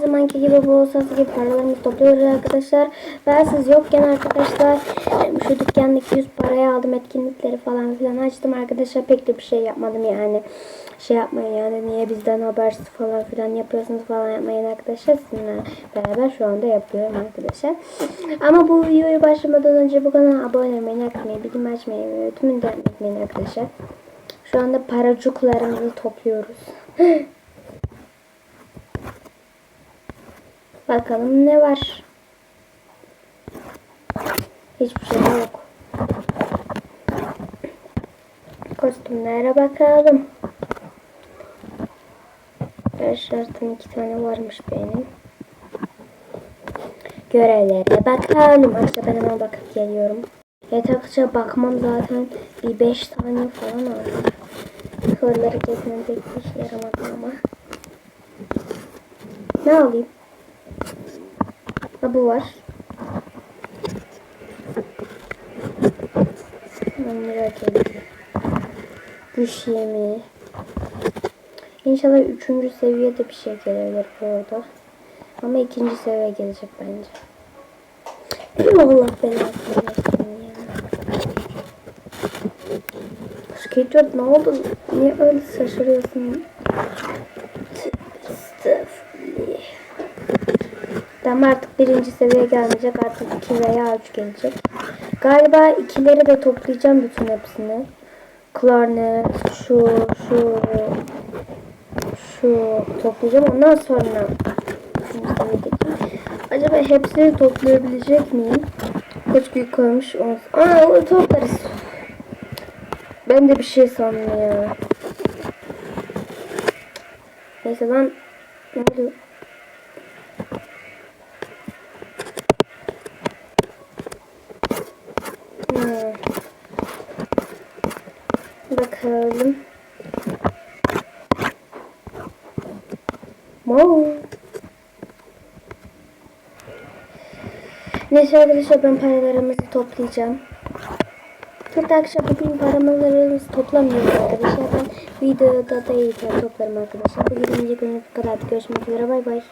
zamanki gibi bol sası gibi paralarımızı topluyoruz arkadaşlar. Ben siz yokken arkadaşlar şu dükkandaki 100 parayı aldım etkinlikleri falan filan açtım arkadaşlar. Pek de bir şey yapmadım yani. Şey yapmayın yani niye bizden habersiz falan filan yapıyorsunuz falan yapmayın arkadaşlar. Sizinle beraber şu anda yapıyorum arkadaşlar. Ama bu videoyu başlamadan önce bu kanala abone olmayı, yakmayı, bildirim açmayı ve tümünü de arkadaşlar. Şu anda paracuklarımızı topluyoruz. Bakalım ne var. Hiçbir şey yok. Kostümlere bakalım. Şartım iki tane varmış benim. Görevlere bakalım. Aslında ben hemen bakıp geliyorum. Yatakça bakmam zaten bir beş tane falan oldu. Soruları kesmem pek işe yaramadı ama. Ne alayım? Bu var. 10 lira geliyor. Güç yemeği. İnşallah üçüncü seviyede bir şey gelebilir bu arada. Ama ikinci seviye gelecek bence. Allah belasını versin ya. Skateboard ne oldu? Niye öyle şaşırıyorsun? Tamam artık birinci seviye gelmeyecek. Artık iki veya üç gelecek. Galiba ikileri de toplayacağım bütün hepsini. Klarnet, şu, şu, şu toplayacağım. Ondan sonra. Acaba hepsini toplayabilecek miyim? Kaç büyük koymuş. Aa onu toplarız. Ben de bir şey sandım ya. Neyse lan. Ne oluyor? Bakalım. Wow. Neyse arkadaşlar ben paralarımızı toplayacağım. Hatta arkadaşlar bugün paralarımızı toplamıyoruz arkadaşlar. Ben videoda da iyi toplarım arkadaşlar. Bu 20. günlük kadar. Görüşmek üzere. Bay bay.